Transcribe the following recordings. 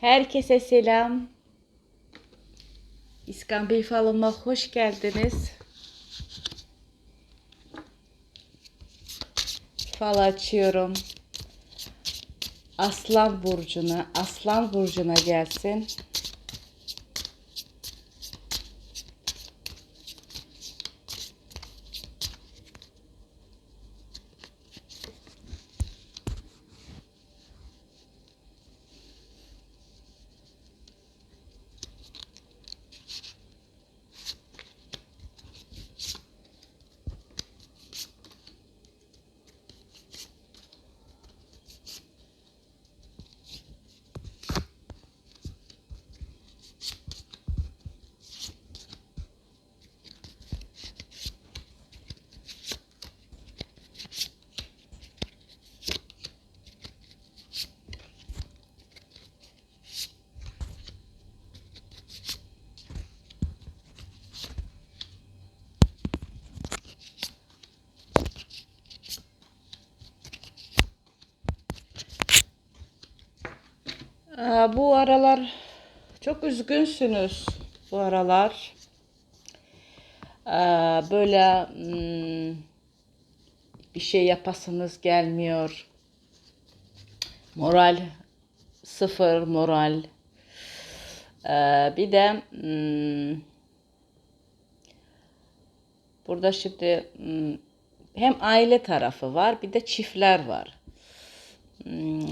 Herkese selam. İskambil falıma hoş geldiniz. Fal açıyorum. Aslan burcuna, Aslan burcuna gelsin. Bu aralar çok üzgünsünüz bu aralar. Aa, böyle hmm, bir şey yapasınız gelmiyor. Moral sıfır moral. Ee, bir de hmm, burada şimdi hmm, hem aile tarafı var bir de çiftler var.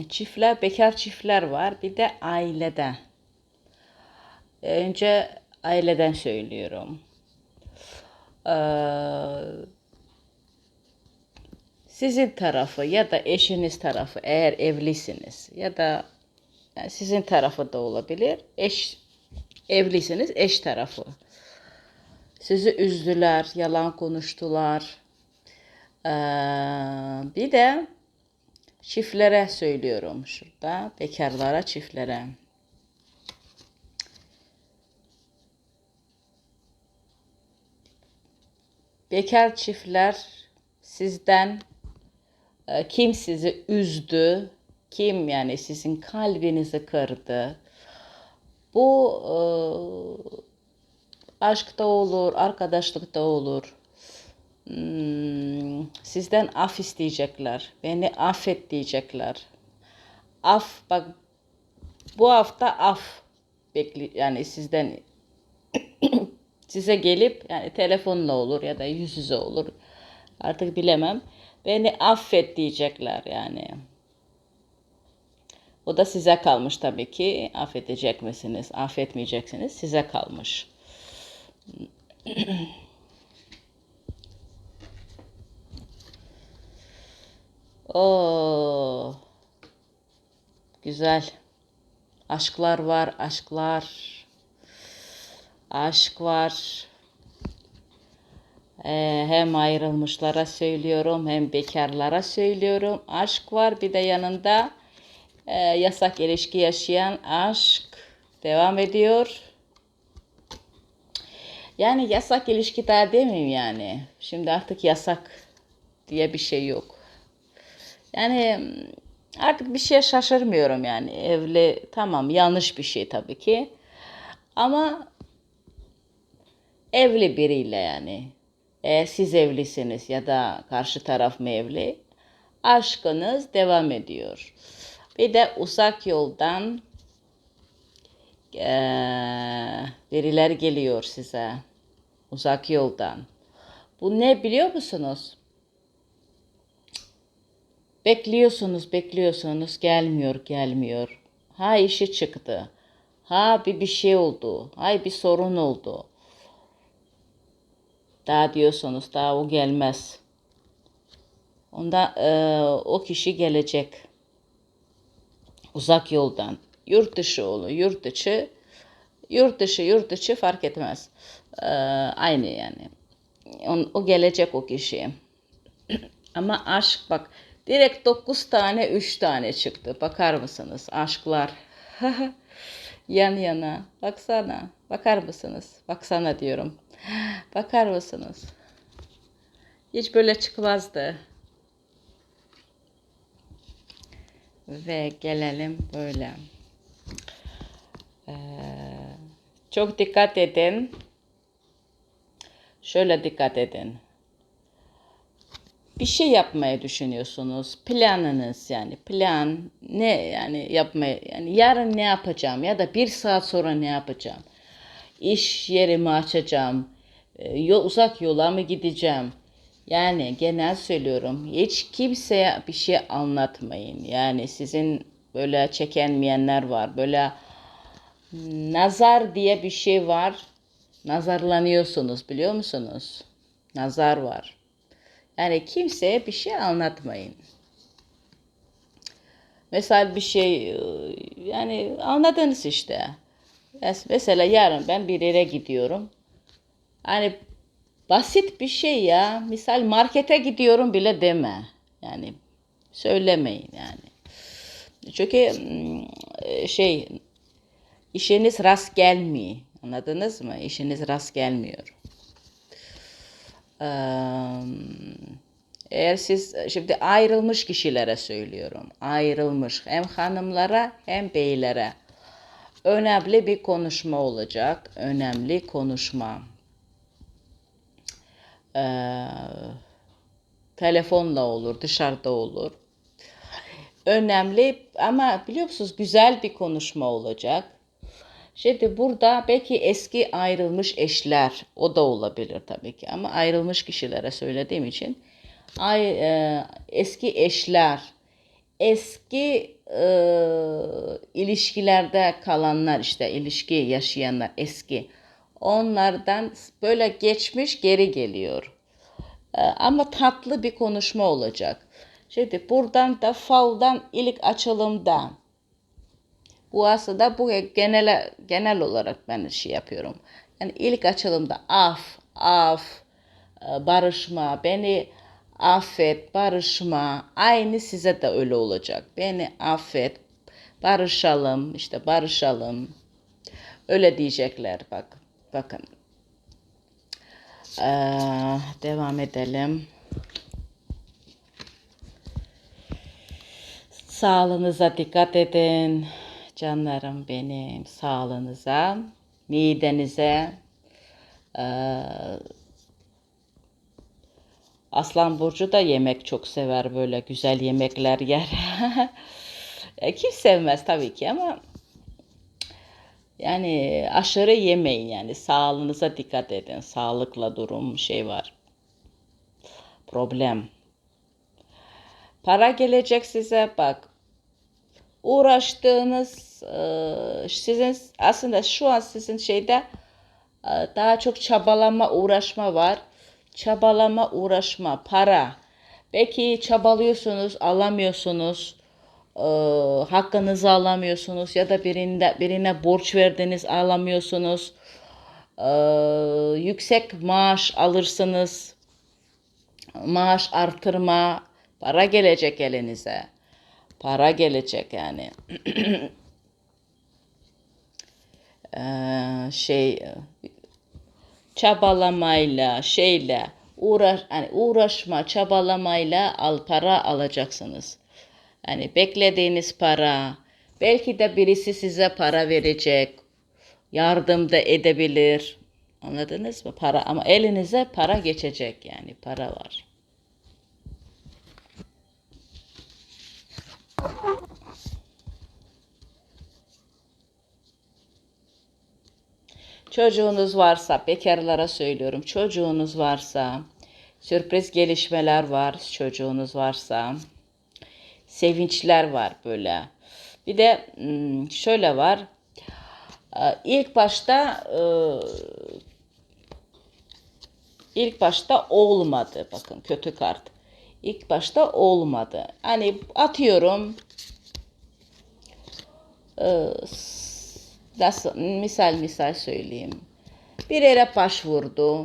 Çiftler, bekar çiftler var. Bir de ailede. Önce aileden söylüyorum. Ee, sizin tarafı ya da eşiniz tarafı eğer evlisiniz ya da sizin tarafı da olabilir. Eş evlisiniz, eş tarafı. Sizi üzdüler, yalan konuştular. Ee, bir de Çiftlere söylüyorum şurada. Bekarlara, çiftlere. Bekar çiftler sizden e, kim sizi üzdü, kim yani sizin kalbinizi kırdı. Bu e, aşkta olur, arkadaşlıkta olur. Hmm, sizden af isteyecekler. Beni affet diyecekler. Af bak bu hafta af bekli yani sizden size gelip yani telefonla olur ya da yüz yüze olur. Artık bilemem. Beni affet diyecekler yani. O da size kalmış tabii ki. Affedecek misiniz, affetmeyeceksiniz size kalmış. Oo. Güzel. Aşklar var, aşklar. Aşk var. Ee, hem ayrılmışlara söylüyorum hem bekarlara söylüyorum. Aşk var bir de yanında e, yasak ilişki yaşayan aşk devam ediyor. Yani yasak ilişki daha demeyeyim yani. Şimdi artık yasak diye bir şey yok. Yani artık bir şeye şaşırmıyorum yani. Evli tamam yanlış bir şey tabii ki. Ama evli biriyle yani. Eğer siz evlisiniz ya da karşı taraf mı evli, aşkınız devam ediyor. Bir de uzak yoldan eee biriler geliyor size. Uzak yoldan. Bu ne biliyor musunuz? Bekliyorsunuz, bekliyorsunuz, gelmiyor, gelmiyor. Ha işi çıktı. Ha bir bir şey oldu. Hay bir sorun oldu. Daha diyorsunuz, daha o gelmez. Onda e, o kişi gelecek. Uzak yoldan. Yurt dışı olur, yurt içi. Yurt dışı, yurt içi fark etmez. E, aynı yani. O, o gelecek o kişi. Ama aşk bak direkt 9 tane 3 tane çıktı. Bakar mısınız? Aşklar. Yan yana. Baksana. Bakar mısınız? Baksana diyorum. Bakar mısınız? Hiç böyle çıkmazdı. Ve gelelim böyle. Ee, çok dikkat edin. Şöyle dikkat edin. Bir şey yapmayı düşünüyorsunuz. Planınız yani plan ne yani yapmaya yani yarın ne yapacağım ya da bir saat sonra ne yapacağım? İş yerimi açacağım. e, Yol, uzak yola mı gideceğim? Yani genel söylüyorum. Hiç kimseye bir şey anlatmayın. Yani sizin böyle çekenmeyenler var. Böyle nazar diye bir şey var. Nazarlanıyorsunuz biliyor musunuz? Nazar var. Yani kimseye bir şey anlatmayın. Mesela bir şey yani anladınız işte. Mes- Mesela yarın ben bir yere gidiyorum. Hani basit bir şey ya. Misal markete gidiyorum bile deme. Yani söylemeyin yani. Çünkü e, şey işiniz rast gelmiyor. Anladınız mı? İşiniz rast gelmiyor. Eğer siz şimdi ayrılmış kişilere söylüyorum. Ayrılmış hem hanımlara hem beylere. Önemli bir konuşma olacak. Önemli konuşma. Eee, telefonla olur, dışarıda olur. Önemli ama biliyor musunuz güzel bir konuşma olacak. Şimdi burada belki eski ayrılmış eşler o da olabilir tabii ki ama ayrılmış kişilere söylediğim için ay, e, eski eşler eski e, ilişkilerde kalanlar işte ilişki yaşayanlar eski onlardan böyle geçmiş geri geliyor. E, ama tatlı bir konuşma olacak. Şimdi buradan da faldan ilk açılımda bu aslında bu genel genel olarak ben şey yapıyorum. Yani ilk açılımda af, af, e, barışma, beni affet, barışma. Aynı size de öyle olacak. Beni affet, barışalım, işte barışalım. Öyle diyecekler bak. Bakın. Ee, devam edelim. Sağlığınıza dikkat edin. Canlarım benim. Sağlığınıza, midenize. Ee, Aslan Burcu da yemek çok sever. Böyle güzel yemekler yer. E, Kim sevmez tabii ki ama yani aşırı yemeyin yani. Sağlığınıza dikkat edin. Sağlıkla durum şey var. Problem. Para gelecek size bak uğraştığınız sizin aslında şu an sizin şeyde e, daha çok çabalama uğraşma var. Çabalama uğraşma para. Belki çabalıyorsunuz alamıyorsunuz. E, hakkınızı alamıyorsunuz ya da birinde, birine borç verdiniz alamıyorsunuz. E, yüksek maaş alırsınız. Maaş artırma para gelecek elinize. Para gelecek yani. Ee, şey çabalamayla şeyle uğraş hani uğraşma çabalamayla al para alacaksınız. Yani beklediğiniz para belki de birisi size para verecek. Yardım da edebilir. Anladınız mı? Para ama elinize para geçecek yani para var. Çocuğunuz varsa, bekarlara söylüyorum, çocuğunuz varsa, sürpriz gelişmeler var, çocuğunuz varsa, sevinçler var böyle. Bir de hmm, şöyle var, Ee, ilk başta e, ilk başta olmadı, bakın kötü kart. İlk başta olmadı. Hani atıyorum, nasıl misal misal söyleyeyim. Bir yere başvurdu.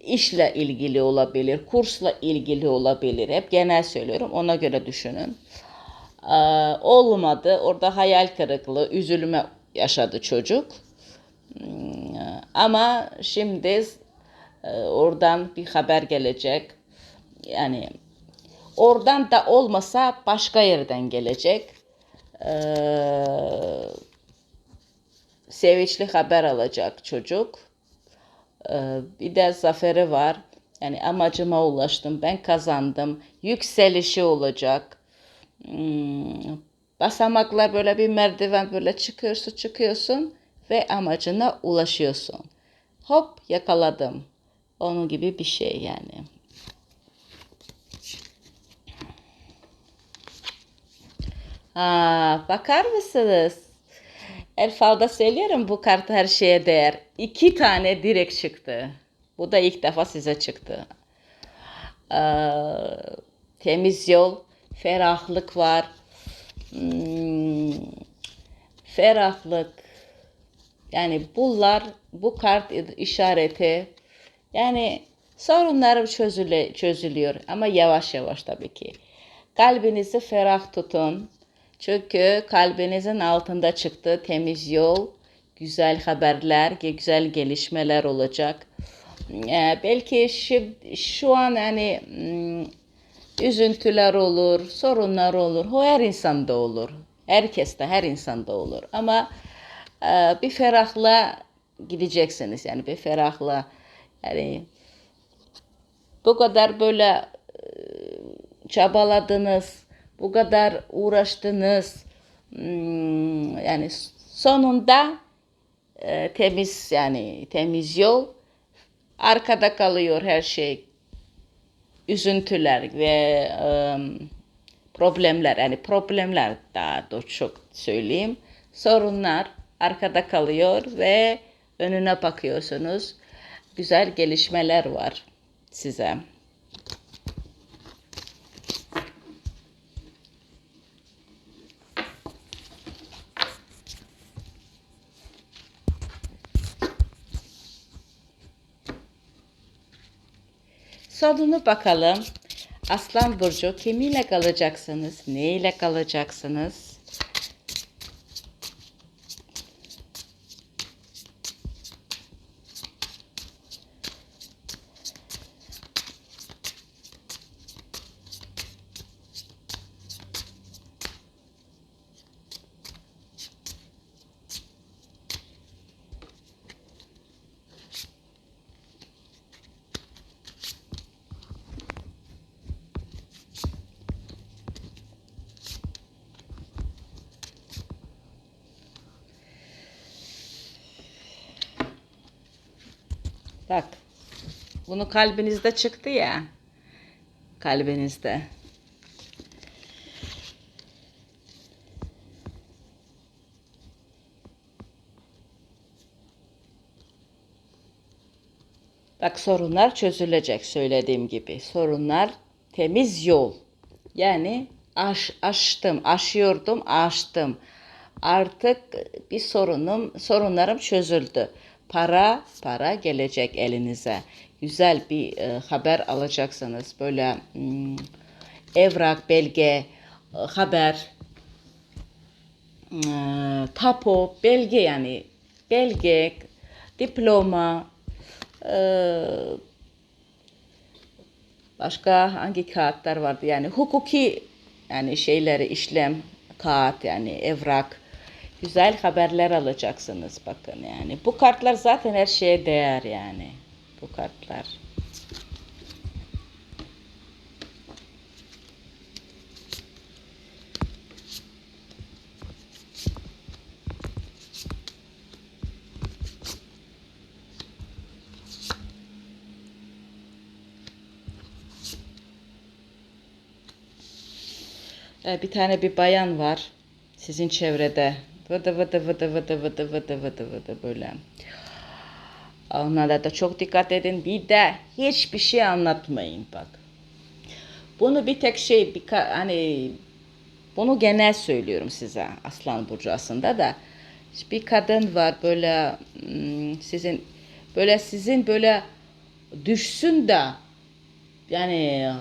İşle ilgili olabilir, kursla ilgili olabilir. Hep genel söylüyorum. Ona göre düşünün. Ee, olmadı. Orada hayal kırıklığı, üzülme yaşadı çocuk. Hmm, Ama şimdi e, oradan bir haber gelecek. Yani oradan da olmasa başka yerden gelecek. Ee, sevinçli haber alacak çocuk. Ee, bir de zaferi var. Yani amacıma ulaştım. Ben kazandım. Yükselişi olacak. Hmm, basamaklar böyle bir merdiven böyle çıkıyorsun çıkıyorsun ve amacına ulaşıyorsun. Hop yakaladım. Onun gibi bir şey yani. Ha, bakar mısınız? El söylüyorum bu kart her şeye değer. İki tane direkt çıktı. Bu da ilk defa size çıktı. Ee, temiz yol, ferahlık var. Hmm, ferahlık. Yani bunlar bu kart işareti. Yani sorunlarım çözüle, çözülüyor ama yavaş yavaş tabii ki. Kalbinizi ferah tutun. Çünkü kalbinizin altında çıktı temiz yol, güzel haberler, güzel gelişmeler olacak. Ee, belki şu, şu an yani hmm, üzüntüler olur, sorunlar olur. O her insanda olur. Herkeste, her insanda olur. Ama e, bir ferahla gideceksiniz. Yani bir ferahla yani bu kadar böyle e, çabaladınız, bu kadar uğraştınız. Hmm, yani sonunda e, temiz yani temiz yol arkada kalıyor her şey. Üzüntüler ve e, problemler yani problemler daha da çok söyleyeyim. Sorunlar arkada kalıyor ve önüne bakıyorsunuz. Güzel gelişmeler var size. Sonunu bakalım. Aslan Burcu kimiyle kalacaksınız? Neyle kalacaksınız? Bak. Kalbinizde çıktı ya. Kalbinizde. Bak sorunlar çözülecek söylediğim gibi. Sorunlar temiz yol. Yani aş, aştım, aşıyordum, aştım. Artık bir sorunum, sorunlarım çözüldü. Para, para gelecek elinize. Güzel bir e, haber alacaksınız. Böyle hmm, evrak, belge, e, haber, e, tapu, belge yani belge, diploma, e, başka hangi kağıtlar vardı yani hukuki yani şeyleri işlem kağıt yani evrak güzel haberler alacaksınız bakın yani. Bu kartlar zaten her şeye değer yani. Bu kartlar. Ee, Bir tane bir bayan var sizin çevrede. Vıdı vıdı vıdı vıdı vıdı vıdı vıdı vıdı böyle. Onlara da çok dikkat edin. Bir de hiçbir şey anlatmayın bak. Bunu bir tek şey bir hani bunu genel söylüyorum size Aslan Burcu aslında da bir kadın var böyle hmm, sizin böyle sizin böyle düşsün de yani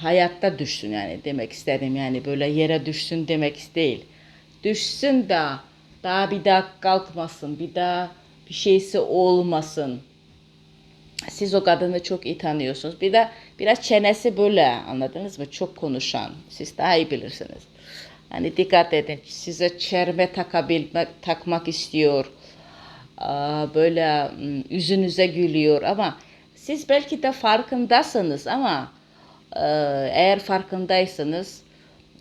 hayatta düşsün yani demek istedim yani böyle yere düşsün demek değil. Düşsün de daha bir daha kalkmasın, bir daha bir şeysi olmasın. Siz o kadını çok iyi tanıyorsunuz. Bir de biraz çenesi böyle anladınız mı? Çok konuşan. Siz daha iyi bilirsiniz. Hani dikkat edin. Size çerme takabilmek, takmak istiyor. Böyle yüzünüze gülüyor ama siz belki de farkındasınız ama e, eğer farkındaysanız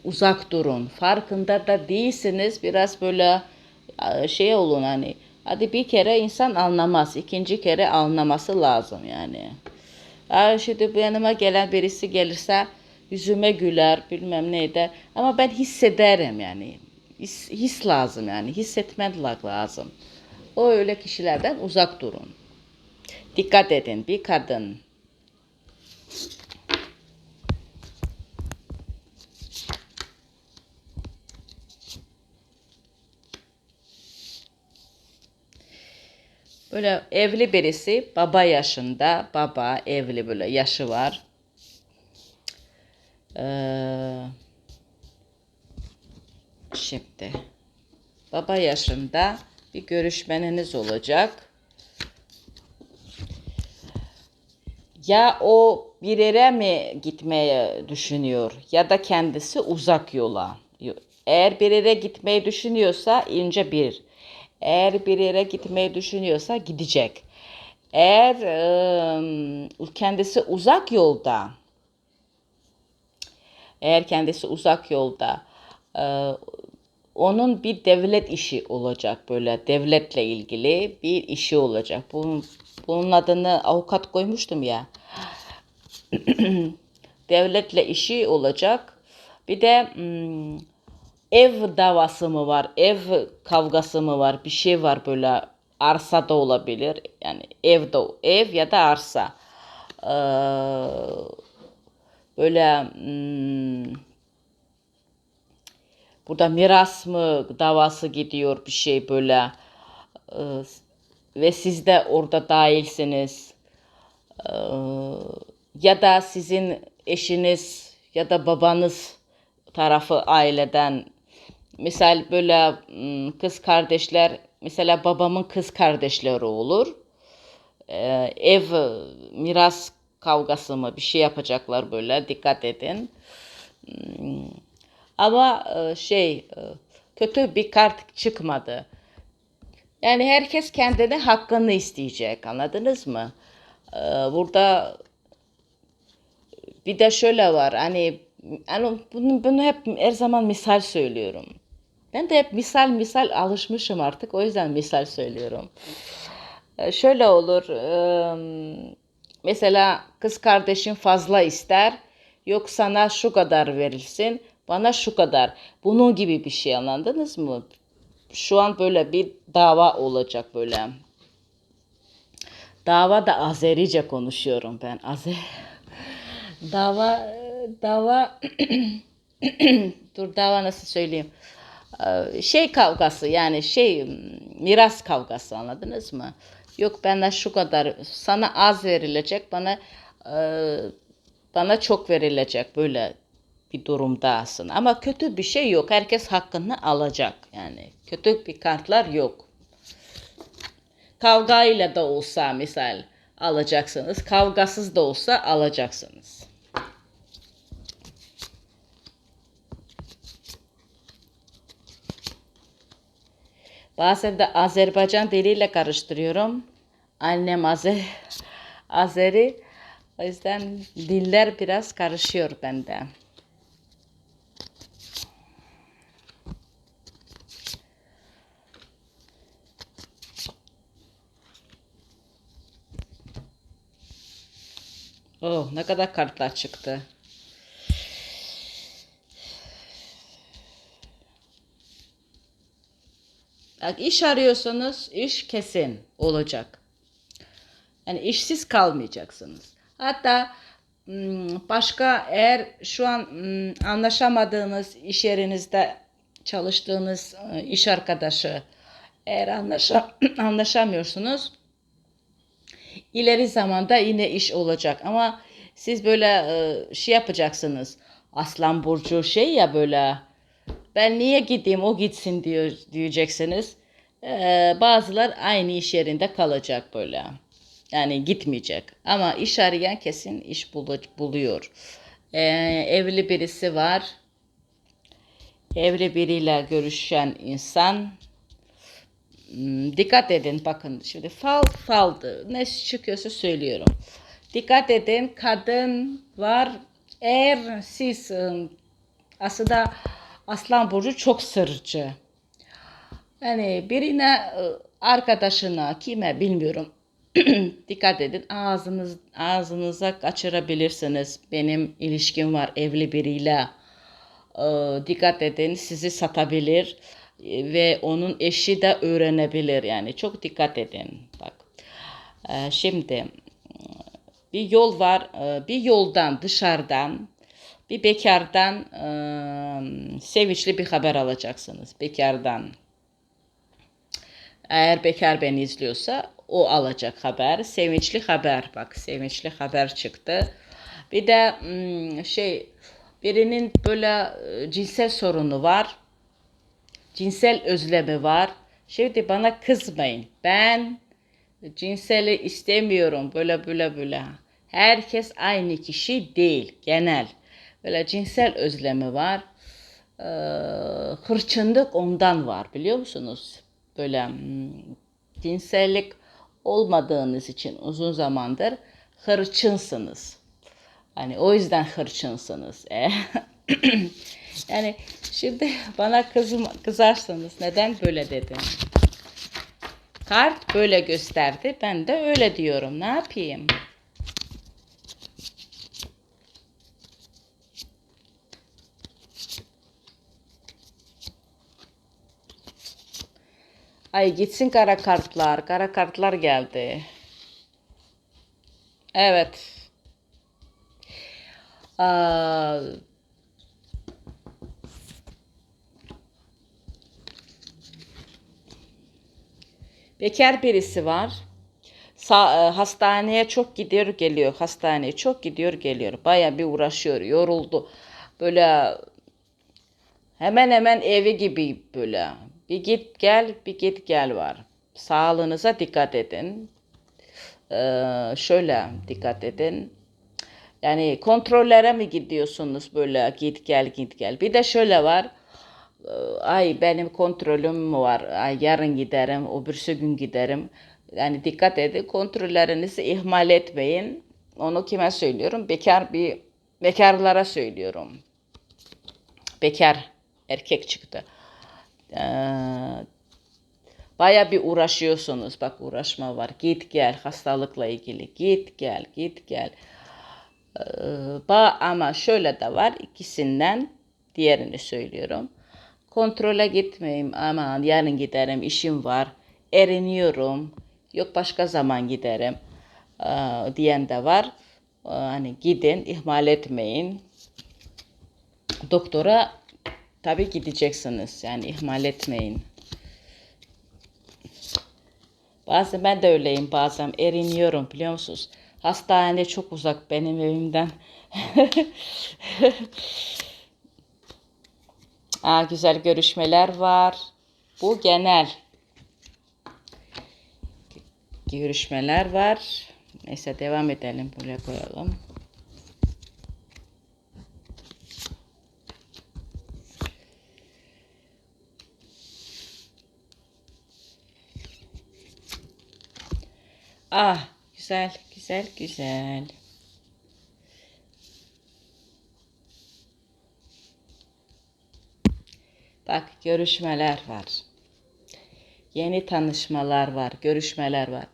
uzak durun. Farkında da değilsiniz biraz böyle şey olun hani hadi bir kere insan anlamaz ikinci kere anlaması lazım yani. Aa, şimdi bu yanıma gelen birisi gelirse yüzüme güler bilmem neydi ama ben hissederim yani. His, his lazım yani hissetmen lazım. O öyle kişilerden uzak durun. Dikkat edin bir kadın. Böyle evli birisi baba yaşında baba evli böyle yaşı var. Ee, şimdi baba yaşında bir görüşmeniniz olacak. Ya o bir yere mi gitmeye düşünüyor ya da kendisi uzak yola. Eğer bir yere gitmeyi düşünüyorsa ince bir. Eğer bir yere gitmeyi düşünüyorsa gidecek. Eğer e, kendisi uzak yolda, eğer kendisi uzak yolda, e, onun bir devlet işi olacak böyle devletle ilgili bir işi olacak. Bunun, bunun adını avukat koymuştum ya. devletle işi olacak. Bir de hmm, ev davası mı var, ev kavgası mı var, bir şey var böyle arsa da olabilir. Yani ev de ev ya da arsa. Ee, böyle hmm, burada miras mı davası gidiyor bir şey böyle ee, ve siz de orada dahilsiniz. Ee, ya da sizin eşiniz ya da babanız tarafı aileden misal böyle kız kardeşler mesela babamın kız kardeşleri olur. Ev miras kavgası mı bir şey yapacaklar böyle dikkat edin. Ama şey kötü bir kart çıkmadı. Yani herkes kendine hakkını isteyecek anladınız mı? Burada bir de şöyle var hani yani bunu, bunu hep her zaman misal söylüyorum. Ben de hep misal misal alışmışım artık. O yüzden misal söylüyorum. Ee, şöyle olur. Mesela kız kardeşin fazla ister. Yok sana şu kadar verilsin. Bana şu kadar. Bunun gibi bir şey anladınız mı? Şu an böyle bir dava olacak böyle. Dava da Azerice konuşuyorum ben. Azer dava dava dur dava nasıl söyleyeyim? Ee, şey kavgası yani şey miras kavgası anladınız mı? Yok bana şu kadar sana az verilecek bana e, bana çok verilecek böyle bir durumdasın. Ama kötü bir şey yok. Herkes hakkını alacak. Yani kötü bir kartlar yok. Kavgayla da olsa misal alacaksınız. Kavgasız da olsa alacaksınız. Bazen de Azerbaycan diliyle karıştırıyorum. Annem Azer, Azeri. O yüzden diller biraz karışıyor bende. Oh ne kadar kartlar çıktı. Bak iş arıyorsanız iş kesin olacak. Yani işsiz kalmayacaksınız. Hatta hmm, başka eğer şu an hmm, anlaşamadığınız iş yerinizde çalıştığınız e, iş arkadaşı eğer anlaşa, anlaşamıyorsunuz ileri zamanda yine iş olacak ama siz böyle e, şey yapacaksınız. Aslan burcu şey ya böyle ben niye gideyim o gitsin diyor diyeceksiniz. Ee, bazılar aynı iş yerinde kalacak böyle. Yani gitmeyecek. Ama iş arayan kesin iş buluyor. Ee, evli birisi var. Evli biriyle görüşen insan Hmm, Dikkat edin bakın şimdi fal faldı. Ne çıkıyorsa söylüyorum. Dikkat edin kadın var. Eğer siz ım, aslında Aslan Burcu çok sırcı. Yani birine ı, arkadaşına kime bilmiyorum. Dikkat edin ağzınız ağzınıza kaçırabilirsiniz. Benim ilişkim var evli biriyle. Ee, dikkat edin sizi satabilir e, ve onun eşi de öğrenebilir yani çok dikkat edin bak. Ee, şimdi bir yol var e, bir yoldan dışarıdan bir bekardan e, sevinçli bir haber alacaksınız bekardan. Eğer bekar beni izliyorsa o alacak haber. Sevinçli haber bak sevinçli haber çıktı. Bir de hmm, şey birinin böyle e, cinsel sorunu var. Cinsel özlemi var. Şimdi bana kızmayın. Ben cinseli istemiyorum böyle böyle böyle. Herkes aynı kişi değil genel. Böyle cinsel özlemi var. Ee, hırçınlık ondan var biliyor musunuz? Böyle hmm, cinsellik olmadığınız için uzun zamandır hırçınsınız. Hani o yüzden hırçınsınız. E, yani şimdi bana kızım, kızarsanız neden böyle dedim? Kart böyle gösterdi. Ben de öyle diyorum. Ne yapayım? Ay gitsin kara kartlar. Kara kartlar geldi. Evet. Aa, bekar birisi var. Sa- e, hastaneye çok gidiyor geliyor. Hastaneye çok gidiyor geliyor. Baya bir uğraşıyor. Yoruldu. Böyle hemen hemen evi gibi böyle. Bir git gel bir git gel var. Sağlığınıza dikkat edin. Ee, şöyle dikkat edin. Yani kontrollere mi gidiyorsunuz böyle git gel git gel. Bir de şöyle var. Ee, Ay benim kontrolüm mü var? Ay yarın giderim, öbürsü gün giderim. Yani dikkat edin kontrollerinizi ihmal etmeyin. Onu kime söylüyorum? Bekar bir bekarlara söylüyorum. Bekar erkek çıktı. Ee, Baya bir uğraşıyorsunuz. Bak uğraşma var. Git gel hastalıkla ilgili. Git gel, git gel. Ee, ba ama şöyle de var. ikisinden diğerini söylüyorum. Kontrole gitmeyeyim. Aman yarın giderim. işim var. Eriniyorum. Yok başka zaman giderim. Ee, diyen de var. Hani gidin, ihmal etmeyin. Doktora tabii gideceksiniz. Yani ihmal etmeyin. Bazen ben de öyleyim bazen eriniyorum biliyor musunuz? Hastane çok uzak benim evimden. Aa, güzel görüşmeler var. Bu genel. Görüşmeler var. Neyse devam edelim. Buraya koyalım. Ah, güzel, güzel, güzel. Bak, görüşmeler var. Yeni tanışmalar var, görüşmeler var.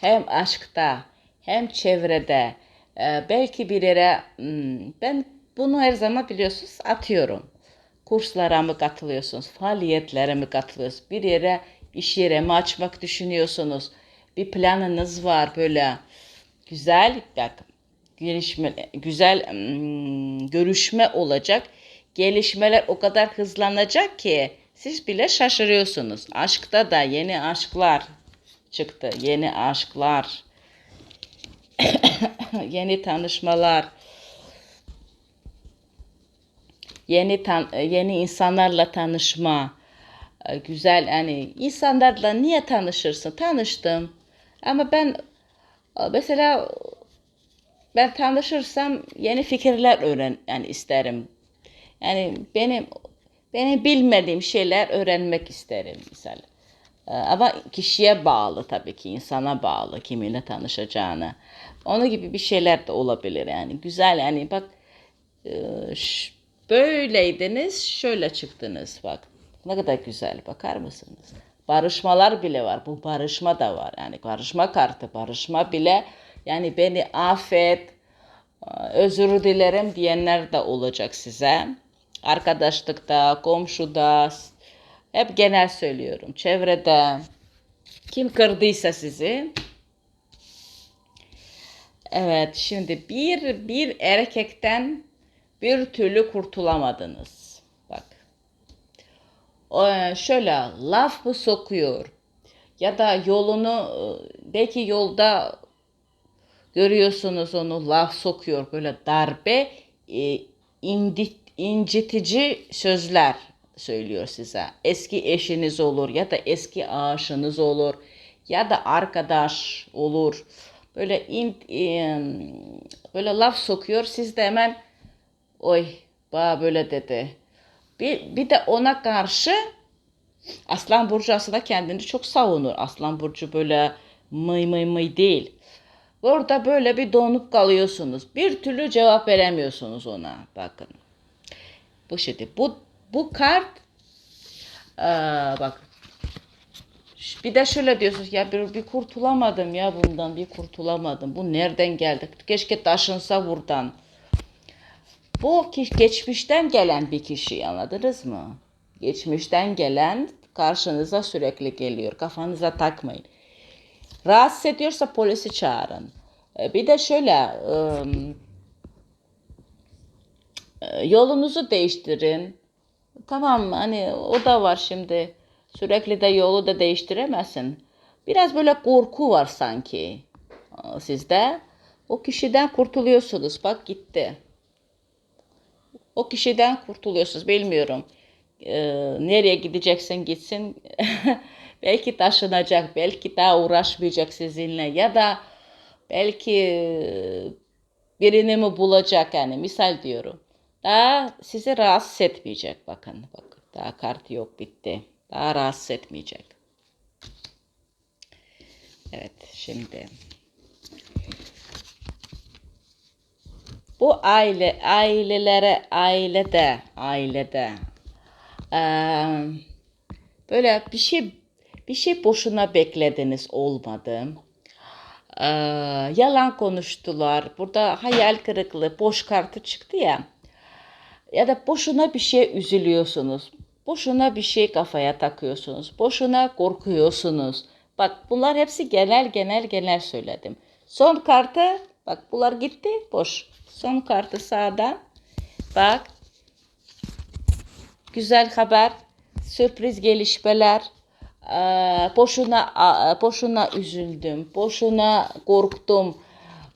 Hem aşkta, hem çevrede. Ee, belki bir yere, hmm, ben bunu her zaman biliyorsunuz atıyorum. Kurslara mı katılıyorsunuz, faaliyetlere mi katılıyorsunuz, bir yere, iş yere mi açmak düşünüyorsunuz? Bir planınız var böyle güzel, bak gelişme, güzel hmm, görüşme olacak. Gelişmeler o kadar hızlanacak ki siz bile şaşırıyorsunuz. Aşkta da yeni aşklar çıktı. Yeni aşklar. yeni tanışmalar. Yeni tan yeni insanlarla tanışma. Güzel yani insanlarla niye tanışırsın? Tanıştım. Ama ben e, mesela ben tanışırsam yeni fikirler öğren yani isterim. Yani benim benim bilmediğim şeyler öğrenmek isterim. Ee, Ama kişiye bağlı tabii ki insana bağlı kiminle tanışacağını. Onun gibi bir şeyler de olabilir yani. Güzel yani bak e, böyleydiniz şöyle çıktınız bak. Ne kadar güzel bakar mısınız? Barışmalar bile var. Bu barışma da var. Yani barışma kartı barışma bile yani beni affet özür dilerim diyenler de olacak size. Arkadaşlıkta, komşuda, hep genel söylüyorum. Çevrede kim kırdıysa sizi. Evet, şimdi bir bir erkekten bir türlü kurtulamadınız. O, şöyle laf mı sokuyor ya da yolunu belki yolda Görüyorsunuz onu laf sokuyor böyle darbe, e, incitici sözler söylüyor size. Eski eşiniz olur ya da eski aşınız olur ya da arkadaş olur. Böyle in, e, böyle laf sokuyor siz de hemen oy bana böyle dedi. Bir, bir de ona karşı Aslan Burcu aslında kendini çok savunur. Aslan Burcu böyle mıy mıy mıy değil. Orada böyle bir donup kalıyorsunuz. Bir türlü cevap veremiyorsunuz ona. Bakın. Bu şimdi bu bu kart aa, bak bir de şöyle diyorsunuz ya bir, bir kurtulamadım ya bundan bir kurtulamadım. Bu nereden geldi? Keşke taşınsa buradan. Bu geçmişten gelen bir kişi anladınız mı? Geçmişten gelen karşınıza sürekli geliyor. Kafanıza takmayın. Rahatsız ediyorsa polisi çağırın. E, Bir de şöyle ım, e, yolunuzu değiştirin. Tamam hani o da var şimdi. Sürekli de yolu da değiştiremezsin. Biraz böyle korku var sanki e, sizde. O kişiden kurtuluyorsunuz. Bak gitti. O kişiden kurtuluyorsunuz. Bilmiyorum. Ee, nereye gideceksin gitsin. belki taşınacak. Belki daha uğraşmayacak sizinle. Ya da belki e, birini mi bulacak yani. Misal diyorum. Daha sizi rahatsız etmeyecek. Bakın bak. Daha kart yok bitti. Daha rahatsız etmeyecek. Evet şimdi. Bu aile, ailelere, ailede, ailede eee, böyle bir şey, bir şey boşuna beklediniz olmadı. Eee, yalan konuştular. Burada hayal kırıklığı, boş kartı çıktı ya. Ya da boşuna bir şey üzülüyorsunuz. Boşuna bir şey kafaya takıyorsunuz. Boşuna korkuyorsunuz. Bak bunlar hepsi genel genel genel söyledim. Son kartı bak bunlar gitti boş. Son kartı sağdan. Bak güzel haber, sürpriz gelişmeler. Ee, boşuna boşuna üzüldüm, boşuna korktum.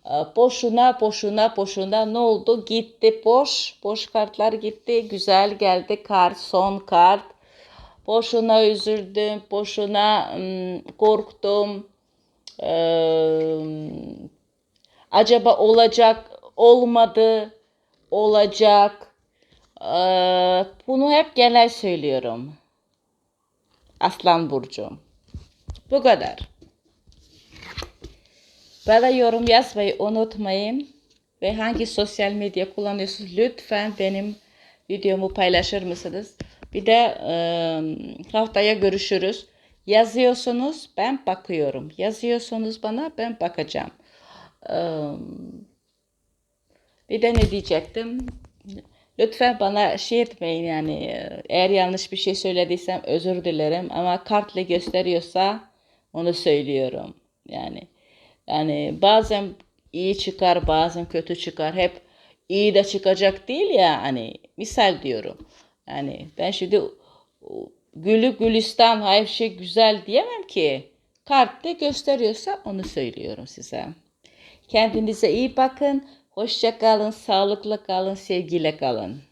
Ee, Boşuna boşuna boşuna ne oldu? Gitti boş. Boş kartlar gitti. Güzel geldi kart, son kart. Boşuna üzüldüm, boşuna ım, korktum. Ee, acaba olacak, olmadı, olacak. Ee, bunu hep genel söylüyorum. Aslan Burcu. Bu kadar. Bana yorum yazmayı unutmayın. Ve hangi sosyal medya kullanıyorsunuz lütfen benim videomu paylaşır mısınız? Bir de e, haftaya görüşürüz. Yazıyorsunuz ben bakıyorum. Yazıyorsunuz bana ben bakacağım. Bir de ne diyecektim? Lütfen bana şey etmeyin yani eğer yanlış bir şey söylediysem özür dilerim ama kartla gösteriyorsa onu söylüyorum. Yani yani bazen iyi çıkar bazen kötü çıkar hep iyi de çıkacak değil ya hani misal diyorum. Yani ben şimdi gülü gülistan her şey güzel diyemem ki. Kartta gösteriyorsa onu söylüyorum size. Kendinize iyi bakın. Hoşça kalın, sağlıklı kalın, sevgiyle kalın.